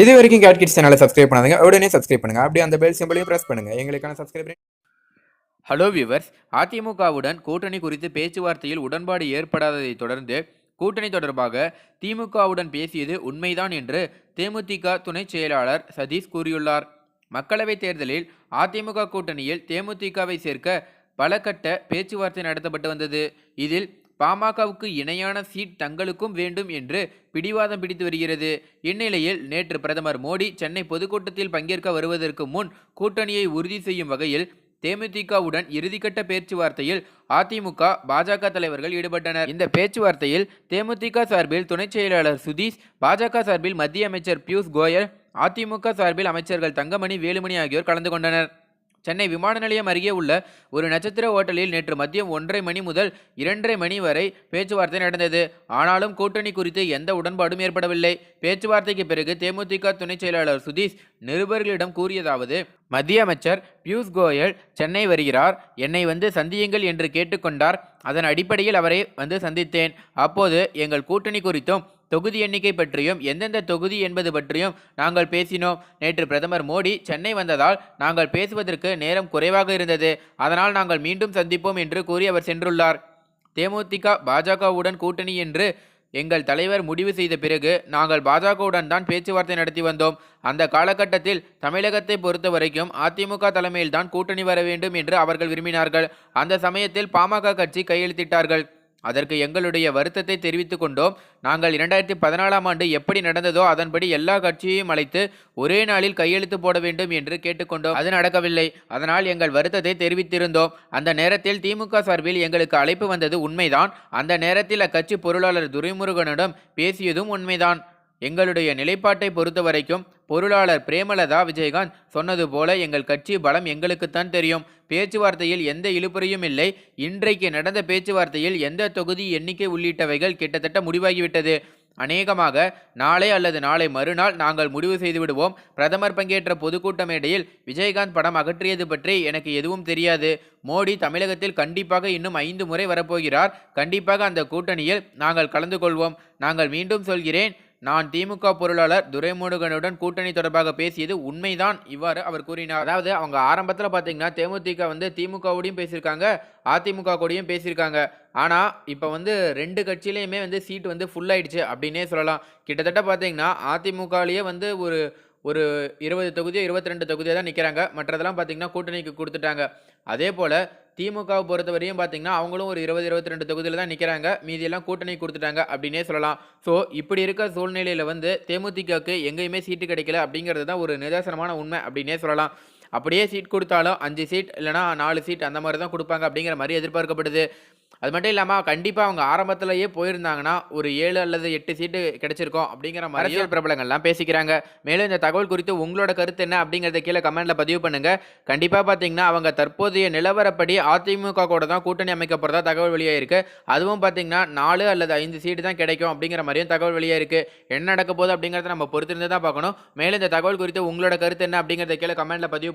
இது வரைக்கும் gate kids சேனலை சப்ஸ்கிரைப் பண்ணாதுங்க. உடனே சப்ஸ்கிரைப் பண்ணுங்க. அப்படியே அந்த பெல் சிம்பிளையும் பிரஸ் பண்ணுங்க. எங்களுக்கான சப்ஸ்கிரைப் ஹலோ வியூவர்ஸ் அதிமுகவுடன் கூட்டணி குறித்து பேச்சுவார்த்தையில் உடன்பாடு ஏற்படாததைத் தொடர்ந்து கூட்டணி தொடர்பாக திமுகவுடன் பேசியது உண்மைதான் என்று தேமுதிக துணைச் செயலாளர் சதீஷ் கூறியுள்ளார். மக்களவைத் தேர்தலில் அதிமுக கூட்டணியில் தேமுதிகவை சேர்க்க பல கட்ட பேச்சுவார்த்தை நடத்தப்பட்டு வந்தது. இதில் பாமகவுக்கு இணையான சீட் தங்களுக்கும் வேண்டும் என்று பிடிவாதம் பிடித்து வருகிறது. இந்நிலையில் நேற்று பிரதமர் மோடி சென்னை பொதுக்கூட்டத்தில் பங்கேற்க வருவதற்கு முன் கூட்டணியை உறுதி செய்யும் வகையில் தேமுதிகவுடன் இறுதிக்கட்ட பேச்சுவார்த்தையில் அதிமுக பாஜக தலைவர்கள் ஈடுபட்டனர். இந்த பேச்சுவார்த்தையில் தேமுதிக சார்பில் துணைச் செயலாளர் சுதீஷ் பாஜக சார்பில் மத்திய அமைச்சர் பியூஷ் கோயல் அதிமுக சார்பில் அமைச்சர்கள் தங்கமணி வேலுமணி ஆகியோர் கலந்து கொண்டனர். சென்னை விமான நிலையம் அருகே உள்ள ஒரு நட்சத்திர ஹோட்டலில் நேற்று மதியம் ஒன்றரை மணி முதல் இரண்டரை மணி வரை பேச்சுவார்த்தை நடந்தது. ஆனாலும் கூட்டணி குறித்து எந்த உடன்பாடும் ஏற்படவில்லை. பேச்சுவார்த்தைக்கு பிறகு தேமுதிக துணைச் செயலாளர் சுதீஷ் நிருபர்களிடம் கூறியதாவது மத்திய அமைச்சர் பியூஷ் கோயல் சென்னை வருகிறார். என்னை வந்து சந்தியுங்கள் என்று கேட்டுக்கொண்டார் அதன் அடிப்படையில் அவரை வந்து சந்தித்தேன். அப்போது எங்கள் கூட்டணி குறித்தும் தொகுதி எண்ணிக்கை பற்றியும் எந்தெந்த தொகுதி என்பது பற்றியும் நாங்கள் பேசினோம். நேற்று பிரதமர் மோடி சென்னை வந்ததால் நாங்கள் பேசுவதற்கு நேரம் குறைவாக இருந்தது. அதனால் நாங்கள் மீண்டும் சந்திப்போம் என்று கூறி அவர் சென்றுள்ளார். தேமுதிக பாஜகவுடன் கூட்டணி என்று எங்கள் தலைவர் முடிவு செய்த பிறகு நாங்கள் பாஜகவுடன் தான் பேச்சுவார்த்தை நடத்தி வந்தோம். அந்த காலகட்டத்தில் தமிழகத்தை பொறுத்த வரைக்கும் அதிமுக தலைமையில் தான் கூட்டணி வர வேண்டும் என்று அவர்கள் விரும்பினார்கள். அந்த சமயத்தில் பாமக கட்சி கையெழுத்திட்டார்கள். அதற்கு எங்களுடைய வருத்தத்தை தெரிவித்துக் கொண்டோம். நாங்கள் இரண்டாயிரத்தி பதினாலாம் ஆண்டு எப்படி நடந்ததோ அதன்படி எல்லா கட்சியையும் அழைத்து ஒரே நாளில் கையெழுத்து போட வேண்டும் என்று கேட்டுக்கொண்டோம் அது நடக்கவில்லை. அதனால் எங்கள் வருத்தத்தை தெரிவித்திருந்தோம். அந்த நேரத்தில் திமுக சார்பில் எங்களுக்கு அழைப்பு வந்தது உண்மைதான். அந்த நேரத்தில் அக்கட்சி பொருளாளர் துரைமுருகனிடம் பேசியதும் உண்மைதான். எங்களுடைய நிலைப்பாட்டை பொறுத்த வரைக்கும் பொருளாளர் பிரேமலதா விஜயகாந்த் சொன்னது போல எங்கள் கட்சி பலம் எங்களுக்குத்தான் தெரியும். பேச்சுவார்த்தையில் எந்த இழுபறியும் இல்லை. இன்றைக்கு நடந்த பேச்சுவார்த்தையில் எந்த தொகுதி எண்ணிக்கை உள்ளிட்டவைகள் கிட்டத்தட்ட முடிவாகிவிட்டது. அநேகமாக நாளை அல்லது நாளை மறுநாள் நாங்கள் முடிவு செய்து விடுவோம் பிரதமர் பங்கேற்ற பொதுக்கூட்ட மேடையில் விஜயகாந்த் படம் அகற்றியது பற்றி எனக்கு எதுவும் தெரியாது. மோடி தமிழகத்தில் கண்டிப்பாக இன்னும் ஐந்து முறை வரப்போகிறார். கண்டிப்பாக அந்த கூட்டணியில் நாங்கள் கலந்து கொள்வோம். நாங்கள் மீண்டும் சொல்கிறேன் நான் திமுக பொருளாளர் துரைமுருகனுடன் கூட்டணி தொடர்பாக பேசியது உண்மைதான் இவ்வாறு அவர் கூறினார். அதாவது அவங்க ஆரம்பத்தில் பார்த்தீங்கன்னா தேமுதிக வந்து திமுகவோடையும் பேசியிருக்காங்க அதிமுக கூடயும் பேசியிருக்காங்க. ஆனால் இப்போ வந்து ரெண்டு கட்சியிலையுமே வந்து சீட் வந்து ஃபுல் ஆயிடுச்சு அப்படின்னே சொல்லலாம். கிட்டத்தட்ட பார்த்தீங்கன்னா அதிமுகலேயே வந்து ஒரு ஒரு இருபது தொகுதியோ இருபத்தி ரெண்டு தொகுதியோ தான் நிற்கிறாங்க மற்றதெல்லாம் பார்த்தீங்கன்னா கூட்டணிக்கு கொடுத்துட்டாங்க. அதே போல் திமுகவை பொறுத்தவரையும் பார்த்தீங்கன்னா அவங்களும் ஒரு இருபது இருபத்தி ரெண்டு தொகுதியில் தான் நிற்கிறாங்க மீதியெல்லாம் கூட்டணி கொடுத்துட்டாங்க அப்படின்னே சொல்லலாம். ஸோ இப்படி இருக்க சூழ்நிலையில் வந்து தேமுதிகவுக்கு எங்கேயுமே சீட்டு கிடைக்கல அப்படிங்கிறது தான் ஒரு நிதர்சனமான உண்மை அப்படின்னே சொல்லலாம். அப்படியே சீட் கொடுத்தாலும் அஞ்சு சீட் இல்லைனா நாலு சீட் அந்த மாதிரி தான் கொடுப்பாங்க அப்படிங்கிற மாதிரி எதிர்பார்க்கப்படுது. அது மட்டும் இல்லாமல் கண்டிப்பாக அவங்க ஆரம்பத்திலேயே போயிருந்தாங்கன்னா ஒரு ஏழு அல்லது எட்டு சீட்டு கிடைச்சிருக்கோம் அப்படிங்கிற மாதிரி அரசியல் பிரபலங்கள்லாம் பேசிக்கிறாங்க. மேலும் இந்த தகவல் குறித்து உங்களோட கருத்து என்ன அப்படிங்கிறத கீழே கமெண்ட்டில் பதிவு பண்ணுங்க. கண்டிப்பாக பார்த்தீங்கன்னா அவங்க தற்போதைய நிலவரப்படி அதிமுக கூட தான் கூட்டணி அமைக்க போகிறதா தகவல் வெளியாயிருக்கு. அதுவும் பார்த்தீங்கன்னா நாலு அல்லது ஐந்து சீட்டு தான் கிடைக்கும் அப்படிங்கிற மாதிரியும் தகவல் வெளியாயிருக்கு. என்ன நடக்க போகுது அப்படிங்கிறத நம்ம பொறுத்திருந்து தான் பார்க்கணும். மேலும் இந்த தகவல் குறித்து உங்களோட கருத்து என்ன அப்படிங்கிறத கீழே கமெண்ட்டில் பதிவு